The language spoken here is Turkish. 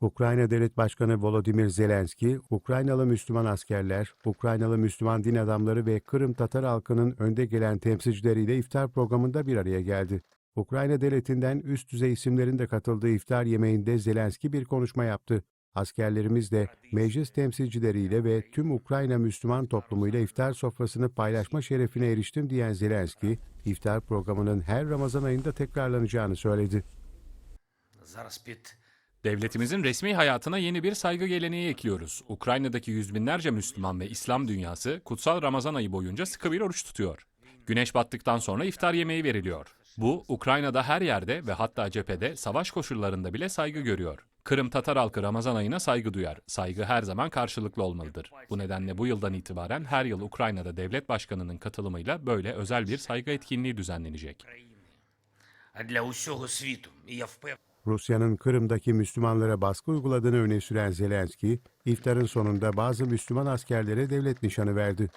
Ukrayna Devlet Başkanı Volodymyr Zelenski, Ukraynalı Müslüman askerler, Ukraynalı Müslüman din adamları ve Kırım Tatar halkının önde gelen temsilcileriyle iftar programında bir araya geldi. Ukrayna devletinden üst düzey isimlerin de katıldığı iftar yemeğinde Zelenski bir konuşma yaptı. Askerlerimizle, meclis temsilcileriyle ve tüm Ukrayna Müslüman toplumuyla iftar sofrasını paylaşma şerefine eriştim diyen Zelenski, iftar programının her Ramazan ayında tekrarlanacağını söyledi. Зараз під Devletimizin resmi hayatına yeni bir saygı geleneği ekliyoruz. Ukrayna'daki yüz binlerce Müslüman ve İslam dünyası kutsal Ramazan ayı boyunca sıkı bir oruç tutuyor. Güneş battıktan sonra iftar yemeği veriliyor. Bu, Ukrayna'da her yerde ve hatta cephede savaş koşullarında bile saygı görüyor. Kırım Tatar halkı Ramazan ayına saygı duyar. Saygı her zaman karşılıklı olmalıdır. Bu nedenle bu yıldan itibaren her yıl Ukrayna'da devlet başkanının katılımıyla böyle özel bir saygı etkinliği düzenlenecek. Rusya'nın Kırım'daki Müslümanlara baskı uyguladığını öne süren Zelenski, iftarın sonunda bazı Müslüman askerlere devlet nişanı verdi.